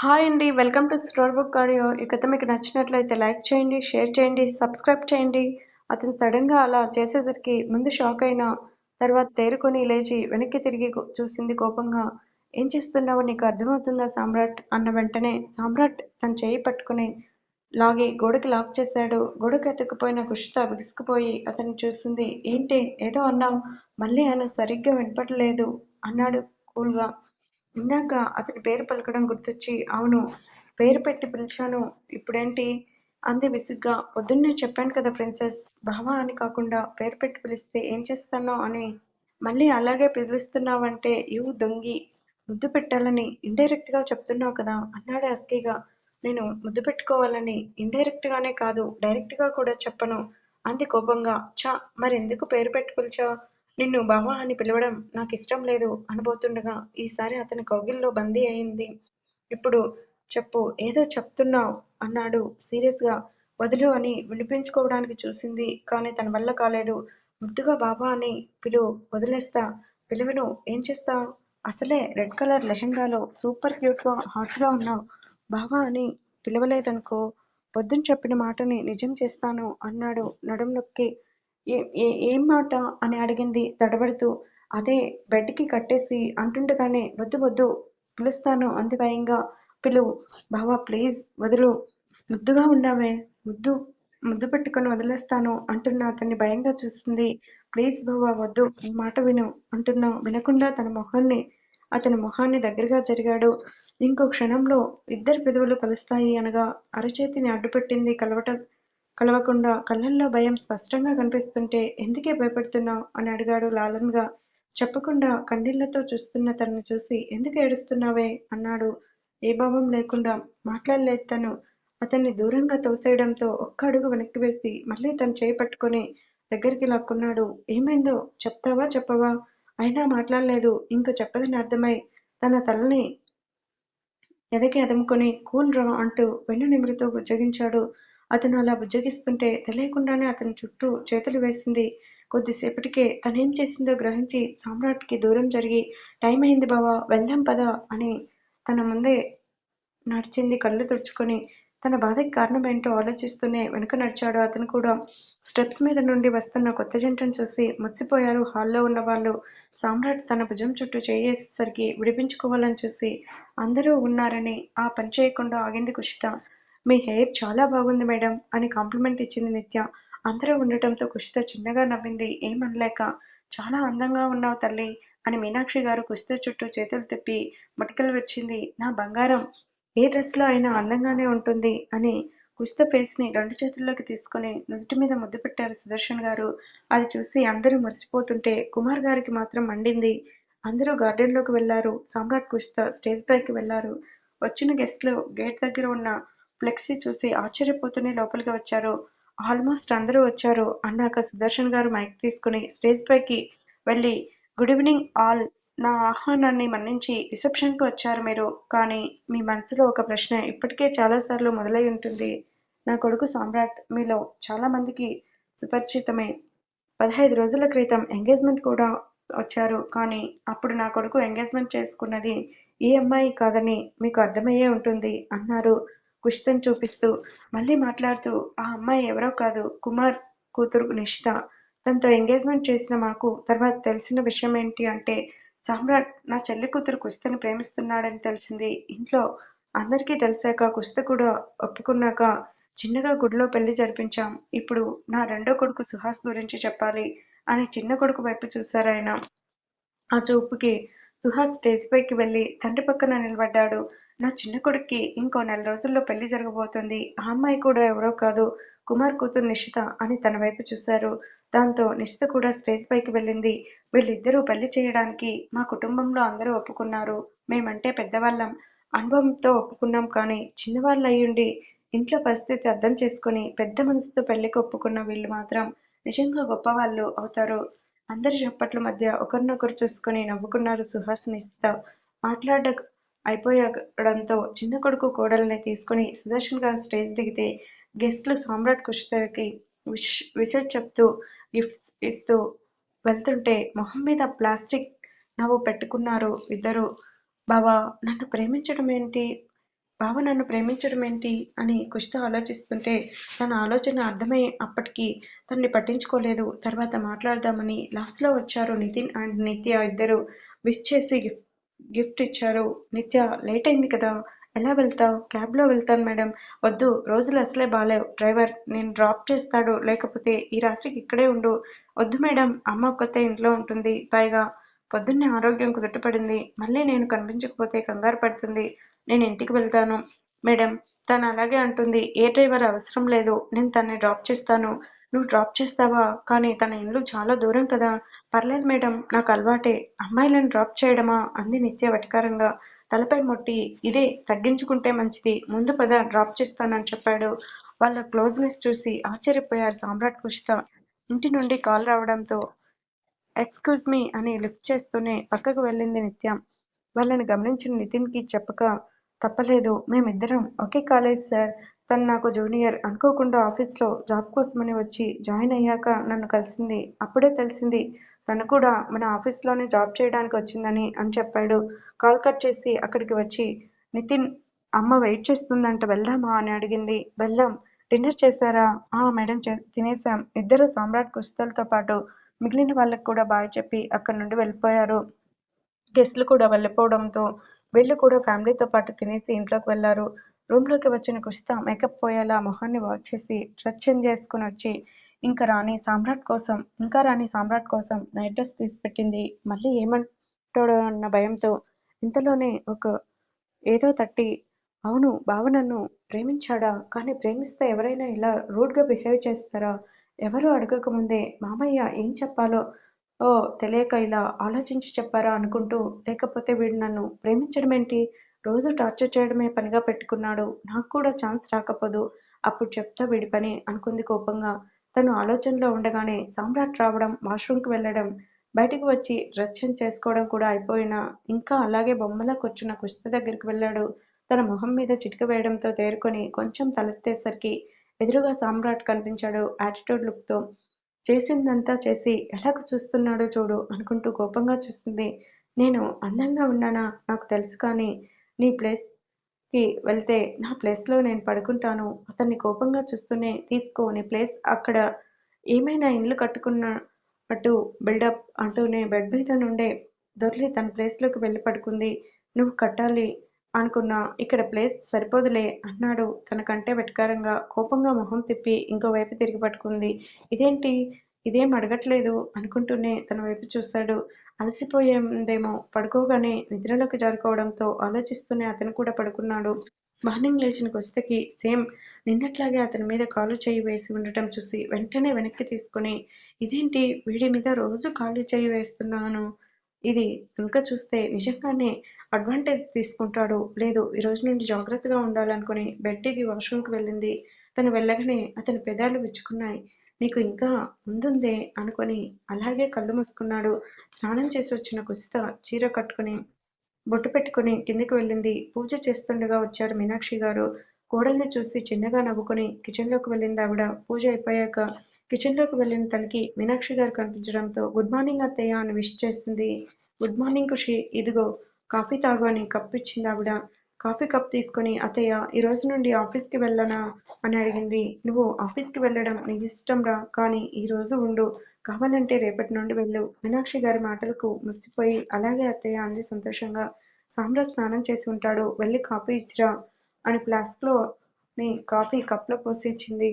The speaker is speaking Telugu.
హాయ్ అండి welcome to store book audio. ఈ కథ మీకు నచ్చినట్లయితే లైక్ చేయండి షేర్ చేయండి సబ్స్క్రైబ్ చేయండి. అతను సడన్గా అలా చేసేసరికి ముందు షాక్ అయిన తర్వాత తేరుకొని లేచి వెనక్కి తిరిగి చూసింది కోపంగా ఏం చేస్తున్నావు? నీకు అర్థమవుతుందా సామ్రాట్? అన్న వెంటనే సామ్రాట్ తన చేయి పట్టుకుని లాగి గోడకి లాక్ చేశాడు. గోడకి ఎత్తుకుపోయిన కుషిత బిగుసుకుపోయి అతన్ని చూసింది ఏంటి? ఏదో అన్నావు. మళ్ళీ అను సరిగ్గా వినపడలేదు అన్నాడు కూల్గా. ఇందాక అతని పేరు పలకడం గుర్తొచ్చి అవును పేరు పెట్టి పిలిచాను. ఇప్పుడేంటి? అంది విసుగ్గా. పొద్దున్నే చెప్పాను కదా ప్రిన్సెస్ బావా అని కాకుండా పేరు పెట్టి పిలిస్తే ఏం చేస్తానో అని. మళ్ళీ అలాగే పిలుస్తున్నావంటే ఇవు దొంగి ముద్దు పెట్టాలని ఇండైరెక్ట్గా చెప్తున్నావు కదా అన్నాడు అస్కీగా. నేను ముద్దు పెట్టుకోవాలని ఇండైరెక్ట్గానే కాదు డైరెక్ట్గా కూడా చెప్పను అంది కోపంగా. చా మరెందుకు పేరు పెట్టి పిలిచావు? నిన్ను బావా అని పిలవడం నాకు ఇష్టం లేదు అనబోతుండగా ఈసారి అతని కౌగిల్లో బందీ అయింది. ఇప్పుడు చెప్పు ఏదో చెప్తున్నావు అన్నాడు సీరియస్గా వదులు అని వినిపించుకోవడానికి చూసింది కానీ తన వల్ల కాలేదు. ముద్దుగా బాబా అని పిలు వదిలేస్తా. పిలువను ఏం చేస్తావు? అసలే రెడ్ కలర్ లెహెంగాలో సూపర్ క్యూట్గా హాట్గా ఉన్నావు. బావా అని పిలవలేదనుకో పొద్దున చెప్పిన మాటని నిజం చేస్తాను అన్నాడు నడుం నొక్కి. ఏ- ఏం మాట? అని అడిగింది తడబడుతూ. అదే బెడ్కి కట్టేసి అంటుండగానే వద్దు వద్దు పిలుస్తాను అంది భయంగా. పిలువు బావా ప్లీజ్ వదులు. ముద్దుగా ఉన్నావే ముద్దు ముద్దు పెట్టుకొని వదిలేస్తాను అంటున్న అతన్ని భయంగా చూస్తుంది. ప్లీజ్ బావా వద్దు ఈ మాట విను అంటున్నా వినకుండా తన మొహాన్ని అతని మొహాన్ని దగ్గరగా జరిగాడు. ఇంకో క్షణంలో ఇద్దరు పెదవులు కలుస్తాయి అనగా అరచేతిని అడ్డుపెట్టింది కలవటం కలవకుండా కళ్ళల్లో భయం స్పష్టంగా కనిపిస్తుంటే ఎందుకే భయపడుతున్నావు అని అడిగాడు లాలన్గా. చెప్పకుండా కన్నీళ్ళతో చూస్తున్న తనను చూసి ఎందుకు ఏడుస్తున్నావే అన్నాడు. ఏ భావం లేకుండా మాట్లాడలేదు తను. అతన్ని దూరంగా తోసేయడంతో ఒక్క అడుగు వెనక్కి వేసి మళ్ళీ తను చేయి పట్టుకొని దగ్గరికి లాక్కున్నాడు. ఏమైందో చెప్తావా చెప్పవా? అయినా మాట్లాడలేదు. ఇంకా చెప్పదని అర్థమై తన తలని ఎదకి అదముకొని కూల్ రా అంటూ వెన్ను నిమిరితో బుజ్జగించాడు. అతను అలా బుజ్జగిస్తుంటే తెలియకుండానే అతని చుట్టూ చేతులు వేసింది. కొద్దిసేపటికే తనేం చేసిందో గ్రహించి సామ్రాట్కి దూరం జరిగి టైం అయింది బావా వెళ్దాం పదా అని తన ముందే నడిచింది కళ్ళు తుడుచుకొని. తన బాధకి కారణం ఏంటో ఆలోచిస్తూనే వెనుక నడిచాడు అతను కూడా. స్టెప్స్ మీద నుండి వస్తున్న కొత్త జంటను చూసి మురిసిపోయారు హాల్లో ఉన్న వాళ్ళు. సామ్రాట్ తన భుజం చుట్టూ చేయేసరికి విడిపించుకోవాలని చూసి అందరూ ఉన్నారని ఆ పని చేయకుండా ఆగింది కుషిత. మీ హెయిర్ చాలా బాగుంది మేడం అని కాంప్లిమెంట్ ఇచ్చింది నిత్య. అందరూ ఉండటంతో కుషిత చిన్నగా నవ్వింది. ఏమనలేక చాలా అందంగా ఉన్నావు తల్లి అని మీనాక్షి గారు కుషిత చుట్టూ చేతులు తిప్పి మటుకలు వచ్చింది నా బంగారం ఏ డ్రెస్లో అయినా అందంగానే ఉంటుంది అని కుషిత ఫేస్ని రెండు చేతుల్లోకి తీసుకొని నుదుటి మీద ముద్దు పెట్టారు సుదర్శన్ గారు. అది చూసి అందరూ మర్చిపోతుంటే కుమార్ గారికి మాత్రం మండింది. అందరూ గార్డెన్లోకి వెళ్ళారు. సామ్రాట్ కుషిత స్టేజ్ పైకి వెళ్ళారు. వచ్చిన గెస్ట్లు గేట్ దగ్గర ఉన్న ఫ్లెక్సీ చూసి ఆశ్చర్యపోతూనే లోపలికి వచ్చారు. ఆల్మోస్ట్ అందరూ వచ్చారు. అన్నాక సుదర్శన్ గారు మైక్ తీసుకుని స్టేజ్ పైకి వెళ్ళి గుడ్ ఈవినింగ్ ఆల్. నా ఆహ్వానాన్ని మన్నించి రిసెప్షన్కి వచ్చారు మీరు. కానీ మీ మనసులో ఒక ప్రశ్న ఇప్పటికే చాలాసార్లు మొదలై ఉంటుంది. నా కొడుకు సామ్రాట్ మీలో చాలామందికి సుపరిచితమే. పదహైదు రోజుల క్రితం ఎంగేజ్మెంట్ కూడా వచ్చారు. కానీ అప్పుడు నా కొడుకు ఎంగేజ్మెంట్ చేసుకున్నది ఈ అమ్మాయి కాదని మీకు అర్థమయ్యే ఉంటుంది అన్నారు. కుషితను చూపిస్తూ మళ్ళీ మాట్లాడుతూ ఆ అమ్మాయి ఎవరో కాదు కుమార్ కూతురు నిషిత. తనతో ఎంగేజ్మెంట్ చేసిన మాకు తర్వాత తెలిసిన విషయం ఏంటి అంటే సామ్రాట్ నా చెల్లి కూతురు కుషితని ప్రేమిస్తున్నాడని తెలిసింది. ఇంట్లో అందరికీ తెలిసాక కుషిత కూడా ఒప్పుకున్నాక చిన్నగా గుడిలో పెళ్ళి జరిపించాం. ఇప్పుడు నా రెండో కొడుకు సుహాస్ గురించి చెప్పాలి అని చిన్న కొడుకు వైపు చూశారాయన ఆ చూపుకి సుహాస్ స్టేజ్ పైకి వెళ్ళి తండ్రి పక్కన నిలబడ్డాడు. నా చిన్న కొడుక్కి ఇంకో నెల రోజుల్లో పెళ్ళి జరగబోతుంది. ఆ అమ్మాయి కూడా ఎవరో కాదు. కుమార్ కూతురు నిషిత అని తన వైపు చూశారు. దాంతో నిషిత కూడా స్టేజ్ పైకి వెళ్ళింది. వీళ్ళిద్దరూ పెళ్ళి చేయడానికి మా కుటుంబంలో అందరూ ఒప్పుకున్నారు. మేమంటే పెద్దవాళ్ళం. అనుభవంతో ఒప్పుకున్నాం కానీ చిన్నవాళ్ళు అయ్యుండి ఇంట్లో పరిస్థితి అర్థం చేసుకుని పెద్ద మనసుతో పెళ్ళికి ఒప్పుకున్న వీళ్ళు మాత్రం నిజంగా గొప్పవాళ్ళు అవుతారు. అందరి చప్పట్ల మధ్య ఒకరినొకరు చూసుకుని నవ్వుకున్నారు సుహాస్ నిశ్చిత మాట్లాడ అయిపోయడంతో చిన్న కొడుకు కోడల్ని తీసుకుని సుదర్శన్ గారు స్టేజ్ దిగితే గెస్ట్లు సామ్రాట్ కుషితకి విష్ విష చెప్తూ గిఫ్ట్స్ ఇస్తూ వెళ్తుంటే మొహం మీద ప్లాస్టిక్ నవ్వు పెట్టుకున్నారు ఇద్దరు. బావా నన్ను ప్రేమించడం ఏంటి? బావ నన్ను ప్రేమించడం ఏంటి? అని కుషిత ఆలోచిస్తుంటే తన ఆలోచన అర్థమై అప్పటికి తనని పట్టించుకోలేదు. తర్వాత మాట్లాడదామని లాస్ట్లో వచ్చారు నితిన్ అండ్ నిత్య ఇద్దరు విష్ చేసి గిఫ్ట్ ఇచ్చారు. నిత్య లేట్ అయింది కదా. ఎలా వెళ్తావు? క్యాబ్లో వెళ్తాను మేడం. వద్దు రోజులు అసలే బాలేవు. డ్రైవర్ నేను డ్రాప్ చేస్తాడు. లేకపోతే ఈ రాత్రికి ఇక్కడే ఉండు. వద్దు మేడం అమ్మ ఒక్కతే ఇంట్లో ఉంటుంది. పైగా పొద్దున్నే ఆరోగ్యం కుదుటపడింది. మళ్ళీ నేను కనిపించకపోతే కంగారు పడుతుంది. నేను ఇంటికి వెళ్తాను. మేడం తను అలాగే అంటుంది. ఏ డ్రైవర్ అవసరం లేదు. నేను తనని డ్రాప్ చేస్తాను. నువ్వు డ్రాప్ చేస్తావా? కానీ తన ఇల్లు చాలా దూరం కదా. పర్లేదు మేడం నాకు అలవాటే. అమ్మాయిలను డ్రాప్ చేయడమా? అంది నిత్య వెటకారంగా. తలపై మొట్టి ఇదే తగ్గించుకుంటే మంచిది. ముందు పద డ్రాప్ చేస్తానని చెప్పాడు. వాళ్ళ క్లోజ్నెస్ చూసి ఆశ్చర్యపోయారు సామ్రాట్ కుషిత. ఇంటి నుండి కాల్ రావడంతో ఎక్స్క్యూజ్ మీ అని లిఫ్ట్ చేస్తూనే పక్కకు వెళ్ళింది నిత్యం. వాళ్ళని గమనించిన నితిన్కి చెప్పక తప్పలేదు మేమిద్దరం ఒకే కాలేజ్ సార్. తను నాకు జూనియర్ అనుకోకుండా ఆఫీస్లో జాబ్ కోసమని వచ్చి జాయిన్ అయ్యాక నన్ను కలిసింది. అప్పుడే తెలిసింది తను కూడా మన ఆఫీస్లోనే జాబ్ చేయడానికి వచ్చిందని అని చెప్పాడు. కాల్ కట్ చేసి అక్కడికి వచ్చి నితిన్ అమ్మ వెయిట్ చేస్తుందంట వెళ్దామా? అని అడిగింది. వెళ్దాం. డిన్నర్ చేశారా? ఆ మేడం తినేసాం ఇద్దరు సామ్రాట్ కుస్తలతో పాటు మిగిలిన వాళ్ళకి కూడా బాయ్ చెప్పి అక్కడి నుండి వెళ్ళిపోయారు. గెస్ట్లు కూడా వెళ్ళిపోవడంతో వీళ్ళు కూడా ఫ్యామిలీతో పాటు తినేసి ఇంట్లోకి వెళ్ళారు. రూమ్లోకి వచ్చిన కుషిత మేకప్ పోయేలా మొహాన్ని వాష్ చేసి డ్రెస్ చేంజ్ చేసుకుని వచ్చి ఇంకా రాణి సామ్రాట్ కోసం ఇంకా రాణి సామ్రాట్ కోసం నైట్ డ్రెస్ తీసి పెట్టింది. మళ్ళీ ఏమంటాడో అన్న భయంతో ఇంతలోనే ఒక ఏదో తట్టి అవును బావ నన్ను ప్రేమించాడా? కానీ ప్రేమిస్తే ఎవరైనా ఇలా రూడ్గా బిహేవ్ చేస్తారా? ఎవరు అడగకముందే మామయ్య ఏం చెప్పాలో ఓ తెలియక ఇలా ఆలోచించి చెప్పారా అనుకుంటూ లేకపోతే వీడు నన్ను ప్రేమించడం ఏంటి రోజు టార్చర్ చేయడమే పనిగా పెట్టుకున్నాడు. నాకు కూడా ఛాన్స్ రాకపోదు. అప్పుడు చెప్తా వీడి పని అనుకుంది కోపంగా. తను ఆలోచనలో ఉండగానే సామ్రాట్ రావడం వాష్రూమ్కి వెళ్ళడం బయటకు వచ్చి డ్రెస్ చేసుకోవడం కూడా అయిపోయినా ఇంకా అలాగే బొమ్మలా కూర్చున్న కుస్త దగ్గరికి వెళ్ళాడు. తన మొహం మీద చిటిక వేయడంతో తేరుకొని కొంచెం తలెత్తేసరికి ఎదురుగా సామ్రాట్ కనిపించాడు యాటిట్యూడ్ లుక్తో. చేసిందంతా చేసి ఎలాగ చూస్తున్నాడో చూడు అనుకుంటూ కోపంగా చూస్తుంది. నేను అందంగా ఉన్నానా? నాకు తెలుసు కానీ నీ ప్లేస్కి వెళ్తే నా ప్లేస్లో నేను పడుకుంటాను. అతన్ని కోపంగా చూస్తూనే తీసుకో నీ ప్లేస్ అక్కడ ఏమైనా ఇండ్లు కట్టుకున్నట్టు బిల్డప్ అంటూనే బెడ్ మీద నుండే దొర్లి తన ప్లేస్లోకి వెళ్ళి పడుకుంది. నువ్వు కట్టాలి అనుకున్నా ఇక్కడ ప్లేస్ సరిపోదులే అన్నాడు. తనకంటే వెటకారంగా కోపంగా మొహం తిప్పి ఇంకోవైపు తిరిగి పట్టుకుంది. ఇదేంటి? ఇదేం అడగట్లేదు అనుకుంటూనే తన వైపు చూశాడు అలసిపోయిందేమో పడుకోగానే నిద్రలోకి జారుకోవడంతో ఆలోచిస్తూనే అతను కూడా పడుకున్నాడు. మార్నింగ్ లేచిన కొస్తకి సేమ్ నిన్నట్లాగే అతని మీద కాలు చేయి వేసి ఉండటం చూసి వెంటనే వెనక్కి తీసుకుని ఇదేంటి వీడి మీద రోజు కాలు చేయి వేస్తున్నాను? ఇది కనుక చూస్తే నిజంగానే అడ్వాంటేజ్ తీసుకుంటాడు. లేదు ఈ రోజు నుండి జాగ్రత్తగా ఉండాలనుకుని బెడ్ దిగి వాష్రూమ్కి వెళ్ళింది. తను వెళ్ళగానే అతని పెదాలు విచ్చుకున్నాయి. నీకు ఇంకా ముందుందే అనుకొని అలాగే కళ్ళు మూసుకున్నాడు. స్నానం చేసి వచ్చిన కుసిత చీర కట్టుకుని బొట్టు పెట్టుకుని కిందికి వెళ్ళింది. పూజ చేస్తుండగా వచ్చారు మీనాక్షి గారు. కోడల్ని చూసి చిన్నగా నవ్వుకుని కిచెన్లోకి వెళ్ళింది ఆవిడ. పూజ అయిపోయాక కిచెన్లోకి వెళ్ళిన తనకి మీనాక్షి గారు కనిపించడంతో గుడ్ మార్నింగ్ అత్తయ్య అని విష్ చేసింది. గుడ్ మార్నింగ్ ఖుషి ఇదిగో కాఫీ తాగు అని కప్పిచ్చింది ఆవిడ. కాఫీ కప్ తీసుకొని అతయ్య ఈ రోజు నుండి ఆఫీస్కి వెళ్ళనా? అని అడిగింది. నువ్వు ఆఫీస్కి వెళ్ళడం నీ ఇష్టం రా కానీ ఈ రోజు ఉండు. కావాలంటే రేపటి నుండి వెళ్ళు. మీనాక్షి గారి మాటలకు ముసిపోయి అలాగే అత్తయ్య అంది సంతోషంగా. సామ్రాజ్ స్నానం చేసి ఉంటాడు. వెళ్ళి కాఫీ ఇచ్చిరా అని ఫ్లాస్క్లో నీ కాఫీ కప్లో పోసి ఇచ్చింది.